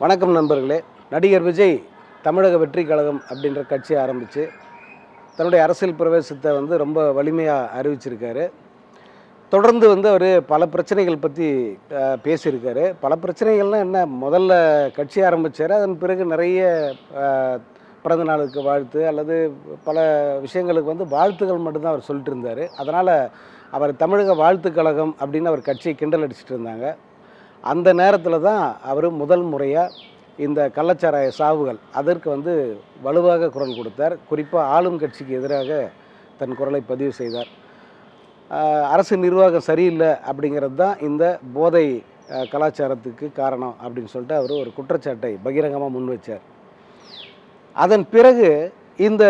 வணக்கம் நண்பர்களே. நடிகர் விஜய் தமிழக வெற்றி கழகம் அப்படின்ற கட்சியை ஆரம்பித்து தன்னுடைய அரசியல் பிரவேசத்தை வந்து ரொம்ப வலிமையாக அறிவிச்சிருக்காரு. தொடர்ந்து வந்து அவர் பல பிரச்சனைகள் பற்றி பேசியிருக்காரு. பல பிரச்சனைகள்னால் என்ன? முதல்ல கட்சி ஆரம்பித்தார் அதன் பிறகு நிறைய பிறந்த நாளுக்கு வாழ்த்து அல்லது பல விஷயங்களுக்கு வந்து வாழ்த்துக்கள் மட்டும்தான் அவர் சொல்லிட்டு இருந்தார். அதனால் அவர் தமிழக வாழ்த்து கழகம் அப்படின்னு அவர் கட்சியை கிண்டல் அடிச்சிட்டு இருந்தாங்க. அந்த நேரத்தில் தான் அவர் முதல் முறையாக இந்த கள்ளச்சாராய சாவுகள் அதற்கு வந்து வலுவாக குரல் கொடுத்தார். குறிப்பாக ஆளும் கட்சிக்கு எதிராக தன் குரலை பதிவு செய்தார். அரசு நிர்வாகம் சரியில்லை அப்படிங்கிறது தான் இந்த போதை கலாச்சாரத்துக்கு காரணம் அப்படின்னு சொல்லிட்டு அவர் ஒரு குற்றச்சாட்டை பகிரங்கமாக முன் வச்சார் அதன் பிறகு இந்த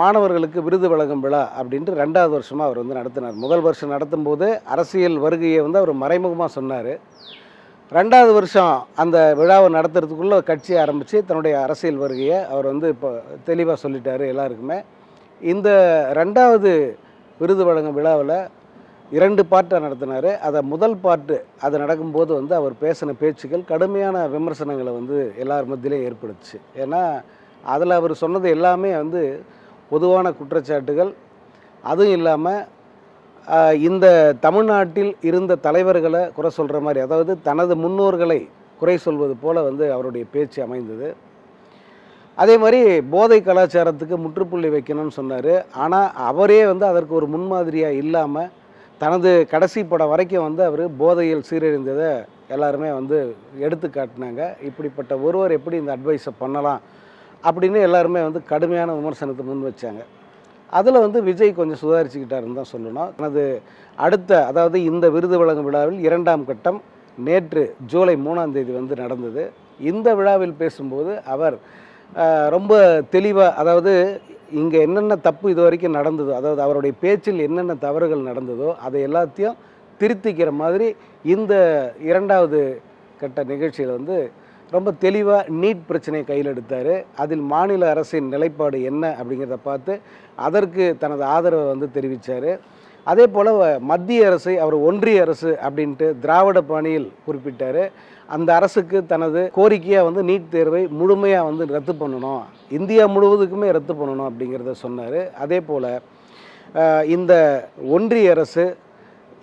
மாணவர்களுக்கு விருது வழங்கும் விழா அப்படின்ட்டு ரெண்டாவது வருஷமாக அவர் வந்து நடத்தினார். முதல் வருஷம் நடத்தும்போது அரசியல் வருகையை வந்து அவர் மறைமுகமாக சொன்னார். ரெண்டாவது வருஷம் அந்த விழாவை நடத்துறதுக்குள்ளே கட்சி ஆரம்பித்து தன்னுடைய அரசியல் வருகையை அவர் வந்து இப்போ தெளிவாக சொல்லிட்டார் எல்லாருக்குமே. இந்த ரெண்டாவது விருது வழங்கும் விழாவில் இரண்டு பார்ட்டாக நடத்தினார். அதை முதல் பார்ட்டு அது நடக்கும்போது வந்து அவர் பேசின பேச்சுக்கள் கடுமையான விமர்சனங்களை வந்து எல்லார் மத்தியிலையும் ஏற்படுத்துச்சு. ஏன்னா அதில் அவர் சொன்னது எல்லாமே வந்து பொதுவான குற்றச்சாட்டுகள். அதுவும் இல்லாமல் இந்த தமிழ்நாட்டில் இருந்த தலைவர்களை குறை சொல்கிற மாதிரி அதாவது தனது முன்னோர்களை குறை சொல்வது போல வந்து அவருடைய பேச்சு அமைந்தது. அதே மாதிரி போதை கலாச்சாரத்துக்கு முற்றுப்புள்ளி வைக்கணும்னு சொன்னார். ஆனால் அவரே வந்து அதற்கு ஒரு முன்மாதிரியாக இல்லாமல் தனது கடைசி படம் வரைக்கும் வந்து அவர் போதையில் சீரழிந்ததை எல்லாருமே வந்து எடுத்து காட்டினாங்க இப்படிப்பட்ட ஒருவர் எப்படி இந்த அட்வைஸை பண்ணலாம்? அப்படின்னு எல்லாருமே வந்து கடுமையான விமர்சனத்தை முன் வச்சாங்க. அதில் வந்து விஜய் கொஞ்சம் சுதாரிச்சுக்கிட்டாருன்னு தான் சொல்லணும். எனது அடுத்த அதாவது இந்த விருது வழங்கும் விழாவில் இரண்டாம் கட்டம் நேற்று ஜூலை மூணாம் தேதி வந்து நடந்தது. இந்த விழாவில் பேசும்போது அவர் ரொம்ப தெளிவாக அதாவது இங்கே என்னென்ன தப்பு இது வரைக்கும் நடந்ததோ அதாவது அவருடைய பேச்சில் என்னென்ன தவறுகள் நடந்ததோ அதை எல்லாத்தையும் திருத்திக்கிற மாதிரி இந்த இரண்டாவது கட்ட நிகழ்ச்சியில் வந்து ரொம்ப தெளிவாக நீட் பிரச்சனையை கையில் எடுத்தார். அதில் மாநில அரசின் நிலைப்பாடு என்ன அப்படிங்கிறத பார்த்து அதற்கு தனது ஆதரவை வந்து தெரிவித்தார் அதே போல் மத்திய அரசை அவர் ஒன்றிய அரசு அப்படின்ட்டு திராவிட பாணியில் குறிப்பிட்டார். அந்த அரசுக்கு தனது கோரிக்கையாக வந்து நீட் தேர்வை முழுமையாக வந்து ரத்து பண்ணணும். இந்தியா முழுவதுக்குமே ரத்து பண்ணணும் அப்படிங்கிறத சொன்னார். அதே போல் இந்த ஒன்றிய அரசு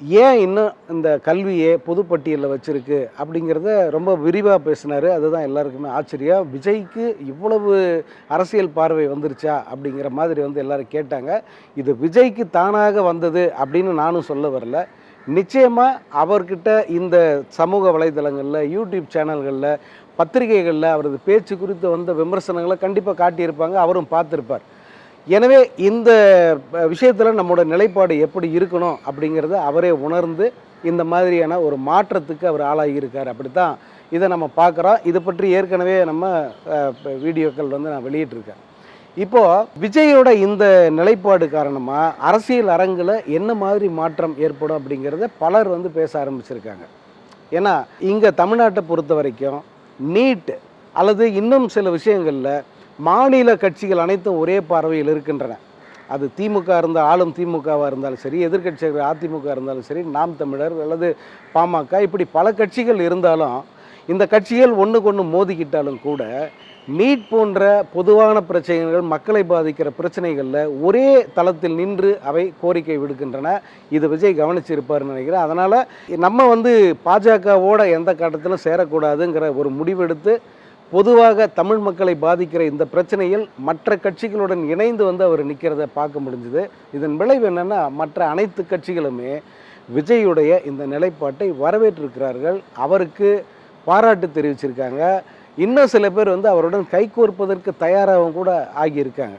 ஏன் இன்னும் இந்த கல்வியை பொதுப்பட்டியலில் வச்சுருக்கு அப்படிங்கிறத ரொம்ப விரிவாக பேசினார். அதுதான் எல்லாருக்குமே ஆச்சரியம். விஜய்க்கு இவ்வளவு அரசியல் பார்வை வந்துருச்சா அப்படிங்கிற மாதிரி வந்து எல்லாரும் கேட்டாங்க. இது விஜய்க்கு தானாக வந்தது அப்படின்னு நானும் சொல்ல வரல. நிச்சயமாக அவர்கிட்ட இந்த சமூக வலைதளங்களில் யூடியூப் சேனல்களில் பத்திரிகைகளில் அவரது பேச்சு குறித்து வந்த விமர்சனங்களை கண்டிப்பாக காட்டியிருப்பாங்க. அவரும் பார்த்துருப்பார். எனவே இந்த விஷயத்தில் நம்மளோட நிலைப்பாடு எப்படி இருக்கணும் அப்படிங்கிறத அவரே உணர்ந்து இந்த மாதிரியான ஒரு மாற்றத்துக்கு அவர் ஆளாகியிருக்கார். அப்படி தான் இதை நம்ம பார்க்குறோம். இதை பற்றி ஏற்கனவே நம்ம வீடியோக்கள் வந்து நான் வெளியிட்டிருக்கேன். இப்போது விஜயோட இந்த நிலைப்பாடு காரணமாக அரசியல் அரங்கில் என்ன மாதிரி மாற்றம் ஏற்படும் அப்படிங்கிறத பலர் வந்து பேச ஆரம்பிச்சிருக்காங்க. ஏன்னா இங்கே தமிழ்நாட்டை பொறுத்த வரைக்கும் நீட் அல்லது இன்னும் சில விஷயங்களில் மாநில கட்சிகள் அனைத்தும் ஒரே பார்வையில் இருக்கின்றன. அது திமுக இருந்தால் ஆளும் திமுகவாக இருந்தாலும் சரி எதிர்கட்சிகள் அதிமுக இருந்தாலும் சரி நாம் தமிழர் அல்லது பாமக இப்படி பல கட்சிகள் இருந்தாலும் இந்த கட்சிகள் ஒன்றுக்கு ஒன்று மோதிக்கிட்டாலும் கூட நீட் போன்ற பொதுவான பிரச்சனைகள் மக்களை பாதிக்கிற பிரச்சனைகளில் ஒரே தளத்தில் நின்று அவை கோரிக்கை விடுக்கின்றன. இது விஜய் கவனிச்சிருப்பாருன்னு நினைக்கிறேன். அதனால் நம்ம வந்து பாஜகவோட எந்த கட்டத்திலும் சேரக்கூடாதுங்கிற ஒரு முடிவெடுத்து பொதுவாக தமிழ் மக்களை பாதிக்கிற இந்த பிரச்சனையில் மற்ற கட்சிகளுடன் இணைந்து வந்து அவர் நிற்கிறத பார்க்க முடிஞ்சுது. இதன் விளைவு என்னென்னா மற்ற அனைத்து கட்சிகளுமே விஜயுடைய இந்த நிலைப்பாட்டை வரவேற்றிருக்கிறார்கள். அவருக்கு பாராட்டு தெரிவிச்சிருக்காங்க. இன்னும் சில பேர் வந்து அவருடன் கைகோர்ப்பதற்கு தயாராகவும் கூட ஆகியிருக்காங்க.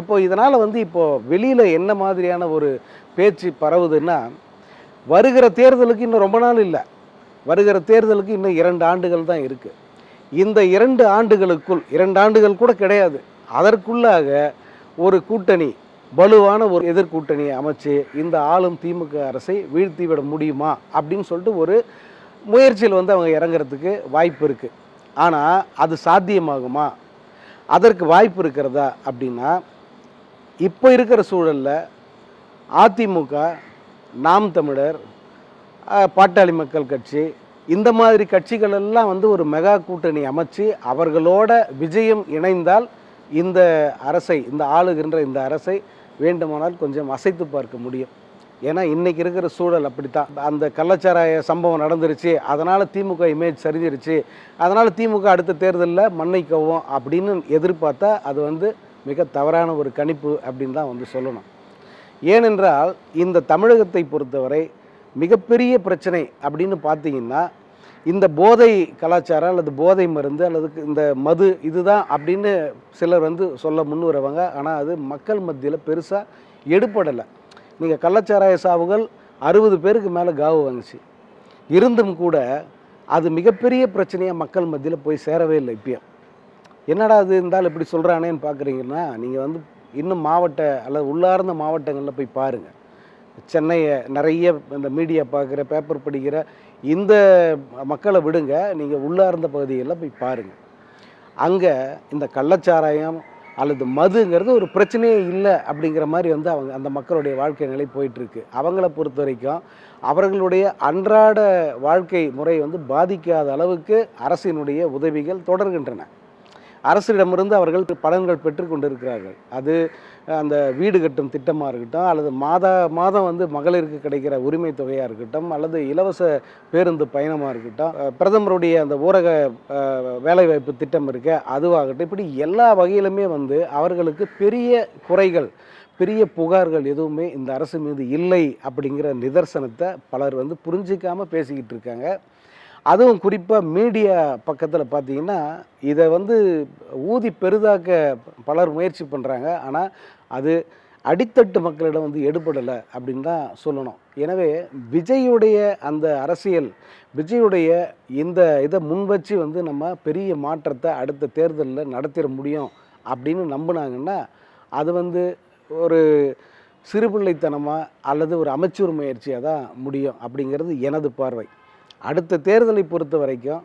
இப்போ இதனால் வந்து இப்போ வெளியில் என்ன மாதிரியான ஒரு பேச்சு பரவுதுன்னா வருகிற தேர்தலுக்கு இன்னும் ரொம்ப நாள் இல்லை. வருகிற தேர்தலுக்கு இன்னும் இரண்டு ஆண்டுகள் தான் இருக்குது இந்த இரண்டு ஆண்டுகளுக்குள் இரண்டு ஆண்டுகள் கூட கிடையாது. அதற்குள்ளாக ஒரு கூட்டணி வலுவான ஒரு எதிர்கூட்டணியை அமைச்சு இந்த ஆளும் திமுக அரசை வீழ்த்தி விட முடியுமா அப்படின்னு சொல்லிட்டு ஒரு முயற்சியில் வந்து அவங்க இறங்குறதுக்கு வாய்ப்பு இருக்குது ஆனால் அது சாத்தியமாகுமா? அதற்கு வாய்ப்பு இருக்கிறதா அப்படின்னா இப்போ இருக்கிற சூழலில் அதிமுக நாம் தமிழர் பாட்டாளி மக்கள் கட்சி இந்த மாதிரி கட்சிகள் எல்லாம் வந்து ஒரு மெகா கூட்டணி அமைச்சு அவர்களோட விஜயம் இணைந்தால் இந்த அரசை இந்த ஆளுகின்ற இந்த அரசை வேண்டுமானால் கொஞ்சம் அசைத்து பார்க்க முடியும். ஏன்னா இன்றைக்கி இருக்கிற சூழல் அப்படித்தான். அந்த கள்ளச்சாராய சம்பவம் நடந்துருச்சு. அதனால் திமுக இமேஜ் சரிஞ்சிருச்சு. அதனால் திமுக அடுத்த தேர்தலில் மன்னிக்கவும் அப்படின்னு எதிர்பார்த்தா அது வந்து மிக தவறான ஒரு கணிப்பு அப்படின்னு தான் வந்து சொல்லணும். ஏனென்றால் இந்த தமிழகத்தை பொறுத்தவரை மிகப்பெரிய பிரச்சனை அப்படின்னு பார்த்தீங்கன்னா இந்த போதை கலாச்சாரம் அல்லது போதை மருந்து அல்லது இந்த மது இதுதான் அப்படின்னு சிலர் வந்து சொல்ல முன்வருவாங்க. ஆனால் அது மக்கள் மத்தியில் பெருசாக எடுப்படலை நீங்கள் கள்ளச்சாராய சாவுகள் அறுபது பேருக்கு மேலே காவு வாங்குச்சு. இருந்தும் கூட அது மிகப்பெரிய பிரச்சனையாக மக்கள் மத்தியில் போய் சேரவே இல்லை இப்பயும். என்னடா அது இருந்தாலும் இப்படி சொல்கிறானேன்னு பார்க்குறீங்கன்னா நீங்கள் வந்து இன்னும் மாவட்ட அல்லது உள்ளார்ந்த மாவட்டங்களில் போய் பாருங்கள் சென்னையை நிறைய இந்த மீடியா பார்க்குற பேப்பர் படிக்கிற இந்த மக்களை விடுங்க. நீங்கள் உள்ளார்ந்த பகுதிகளில் போய் பாருங்கள் அங்கே இந்த கள்ளச்சாராயம் அல்லது மதுங்கிறது ஒரு பிரச்சனையே இல்லை அப்படிங்கிற மாதிரி வந்து அவங்க அந்த மக்களுடைய வாழ்க்கை நிலை போயிட்டுருக்கு. அவங்கள பொறுத்த வரைக்கும் அவர்களுடைய அன்றாட வாழ்க்கை முறை வந்து பாதிக்காத அளவுக்கு அரசினுடைய உதவிகள் தொடர்கின்றன. அரசிடமிருந்து அவர்கள் பலன்கள் பெற்று கொண்டிருக்கிறார்கள் அது அந்த வீடு கட்டும் திட்டமாக இருக்கட்டும் அல்லது மாதா மாதம் வந்து மகளிருக்கு கிடைக்கிற உரிமை தொகையாக இருக்கட்டும் அல்லது இலவச பேருந்து பயணமாக இருக்கட்டும் பிரதமருடைய அந்த ஊரக வேலைவாய்ப்பு திட்டம் இருக்க அதுவாகட்டும் இப்படி எல்லா வகையிலுமே வந்து அவர்களுக்கு பெரிய குறைகள் பெரிய புகார்கள் எதுவுமே இந்த அரசு மீது இல்லை அப்படிங்கிற நிதர்சனத்தை பலர் வந்து புரிஞ்சிக்காமல் பேசிக்கிட்டு இருக்காங்க. அதுவும் குறிப்பாக மீடியா பக்கத்தில் பார்த்தீங்கன்னா இதை வந்து ஊதி பெரிதாக்க பலர் முயற்சி பண்ணுறாங்க ஆனால் அது அடித்தட்டு மக்களிடம் வந்து எடுபடலை அப்படின்னு தான் சொல்லணும். எனவே விஜயுடைய அந்த அரசியல் விஜயுடைய இந்த இதை முன்வச்சு வந்து நம்ம பெரிய மாற்றத்தை அடுத்த தேர்தலில் நடத்திட முடியும் அப்படின்னு நம்பினாங்கன்னா அது வந்து ஒரு சிறுபிள்ளைத்தனமாக அல்லது ஒரு அமைச்சர் முயற்சியாக தான் முடியும் அப்படிங்கிறது எனது பார்வை. அடுத்த தேர்தலை பொறுத்த வரைக்கும்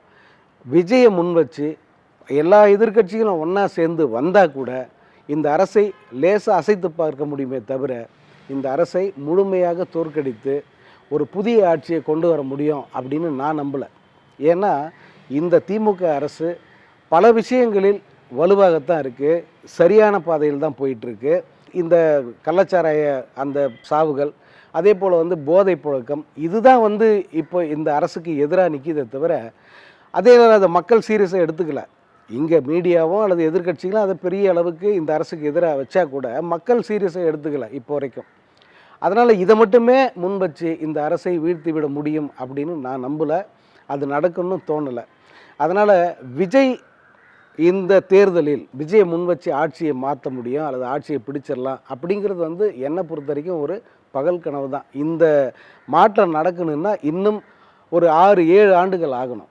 விஜயை முன்வச்சு எல்லா எதிர்க்கட்சிகளும் ஒன்றா சேர்ந்து வந்தால் கூட இந்த அரசை லேசாக அசைத்து பார்க்க முடியுமே தவிர இந்த அரசை முழுமையாக தோற்கடித்து ஒரு புதிய ஆட்சியை கொண்டு வர முடியும் அப்படின்னு நான் நம்பலை. ஏன்னா இந்த திமுக அரசு பல விஷயங்களில் வலுவாகத்தான் இருக்குது சரியான பாதையில் தான் போயிட்டுருக்கு இந்த கள்ளச்சாராய அந்த சாவுகள் அதே போல் வந்து போதை புழக்கம் இதுதான் வந்து இப்போ இந்த அரசுக்கு எதிராக நிற்கிதே தவிர அதே நேரம் அதை மக்கள் சீரியஸாக எடுத்துக்கல. இங்கே மீடியாவும் அல்லது எதிர்கட்சிகளும் அதை பெரிய அளவுக்கு இந்த அரசுக்கு எதிராக வச்சா கூட மக்கள் சீரியஸாக எடுத்துக்கல இப்போ வரைக்கும். அதனால் இதை மட்டுமே முன் வச்சு இந்த அரசை வீழ்த்தி விட முடியும் அப்படின்னு நான் நம்பலை. அது நடக்கும்னு தோணலை. அதனால் விஜய் இந்த தேர்தலில் விஜயை முன் வச்சு ஆட்சியை மாற்ற முடியும் அல்லது ஆட்சியை பிடிச்சிடலாம் அப்படிங்கிறது வந்து என்னை பொறுத்த வரைக்கும் ஒரு பகல் கனவு தான். இந்த மாற்றம் நடக்கணும்னா இன்னும் ஒரு ஆறு ஏழு ஆண்டுகள் ஆகணும்.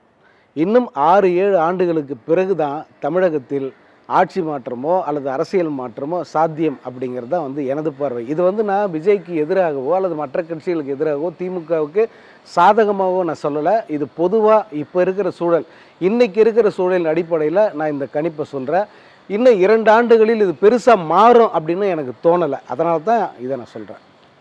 இன்னும் ஆறு ஏழு ஆண்டுகளுக்கு பிறகு தான் தமிழகத்தில் ஆட்சி மாற்றமோ அல்லது அரசியல் மாற்றமோ சாத்தியம் அப்படிங்கிறது தான் வந்து எனது பார்வை. இது வந்து நான் விஜய்க்கு எதிராகவோ அல்லது மற்ற கட்சிகளுக்கு எதிராகவோ திமுகவுக்கு சாதகமாகவோ நான் சொல்லலை. இது பொதுவாக இப்போ இருக்கிற சூழல். இன்றைக்கி இருக்கிற சூழலின் அடிப்படையில் நான் இந்த கணிப்பை சொல்கிறேன் இன்னும் இரண்டு ஆண்டுகளில் இது பெருசாக மாறும் அப்படின்னு எனக்கு தோணலை. அதனால தான் இதை நான் சொல்கிறேன்